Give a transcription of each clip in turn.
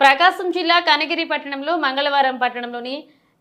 ప్రకాశం జిల్లా కనగిరి పట్టణంలో మంగళవారం పట్టణంలోని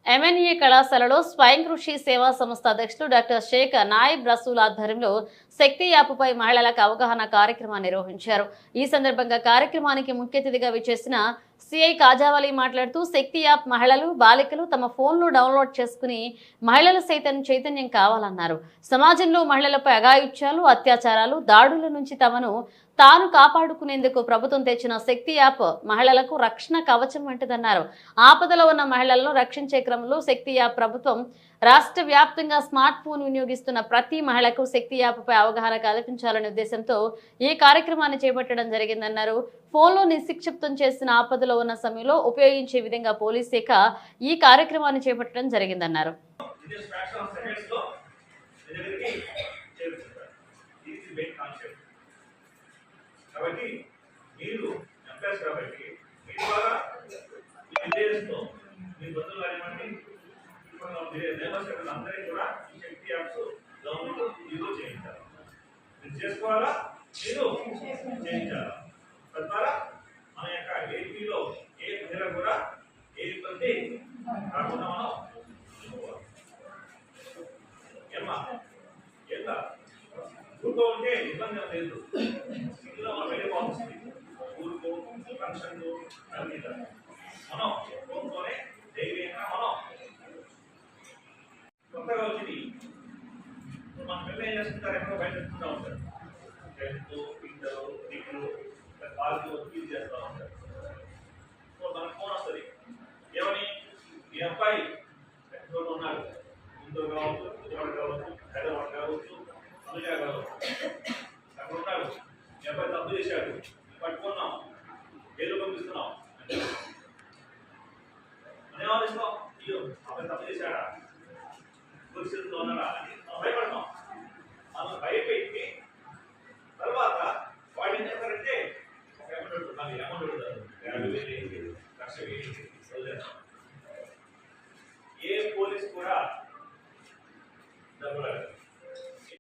ఎంఎన్ఏ కళాశాలలో స్వయం కృషి సేవా సంస్థ అధ్యక్షులు డాక్టర్ షేక్ నాయిబ్ రసూల్ ఆధ్వర్యంలో శక్తి యాప్పై మహిళలకు అవగాహన కార్యక్రమాన్ని నిర్వహించారు. ఈ సందర్భంగా కార్యక్రమానికి ముఖ్య అతిథిగా విచ్చేసిన సిఐ కాజావలి మాట్లాడుతూ శక్తి యాప్ మహిళలు బాలికలు తమ ఫోన్లు డౌన్లోడ్ చేసుకుని మహిళలు సైతం చైతన్యం కావాలన్నారు. సమాజంలో మహిళలపై అగాయుత్యాలు అత్యాచారాలు దాడుల నుంచి తమను తాను కాపాడుకునేందుకు ప్రభుత్వం తెచ్చిన శక్తి యాప్ మహిళలకు రక్షణ కవచం వంటిదన్నారు. ఆపదలో ఉన్న మహిళలను రక్షించే క్రమంలో శక్తి యాప్ ప్రభుత్వం రాష్ట్ర వ్యాప్తంగా స్మార్ట్ ఫోన్ వినియోగిస్తున్న ప్రతి మహిళకు శక్తి యాప్పై అవగాహన కల్పించాలనే ఉద్దేశంతో ఈ కార్యక్రమాన్ని చేపట్టడం జరిగిందన్నారు. ఫోన్లో నిశిక్షిప్తం చేసిన ఆపద ఉన్న సమయంలో ఉపయోగించే విధంగా పోలీస్ శాఖ ఈ కార్యక్రమాన్ని చేపట్టడం జరిగిందన్నారు. కాబట్టి మీరు కాబట్టి మీ ద్వారా మీ మీ బంధువులు కానివ్వండి అందరికీ కూడా ఈ శక్తి యాప్స్ గవర్నమెంట్ చేయించాలి. మీరు చేసుకోవాలా? మీరు చేయించాలా. తద్వారా మన యొక్క ఏపీలో ఏ ప్రజలకు కూడా ఏ ఇబ్బంది కాకుండా మనం చూసుకోవాలి ఏమ్మా ఎంత ఊరుకో ఉంటే ఇబ్బంది లేదు ఇందులో మనం వెళ్ళిపోతుంది ఊరుకో ఫంక్షన్లు అన్ని మనం ఫోన్తోనే ధైర్యంగా మనం కొత్తగా వచ్చింది మన పిల్లలు ఏం చేస్తుంటారు ఎక్కడో బయట ఉంటారు tenth inter degree college fee చేస్తూ ఉంటారు గుంటూరు కావచ్చు విజయవాడ కావచ్చు హైదరాబాద్ కావచ్చు అమెరికా కావచ్చు అక్కడ ఉన్నాడు డెబ్బై తప్పు చేశాడు పట్టుకున్నాం ఏదో పంపిస్తున్నాం అనే ఆలోచిస్తాం అయ్యో అబ్బాయి తప్పు చేశాడా పరిస్థితుల్లో ఉన్నారా. అని మనం భయపడతాం మనం భయపెట్టి తర్వాత వాడు ఏం చేస్తారంటే ఒక అమౌంట్ ఉంటుంది అమౌంట్ ఉంటుంది లక్ష వేలు dólares.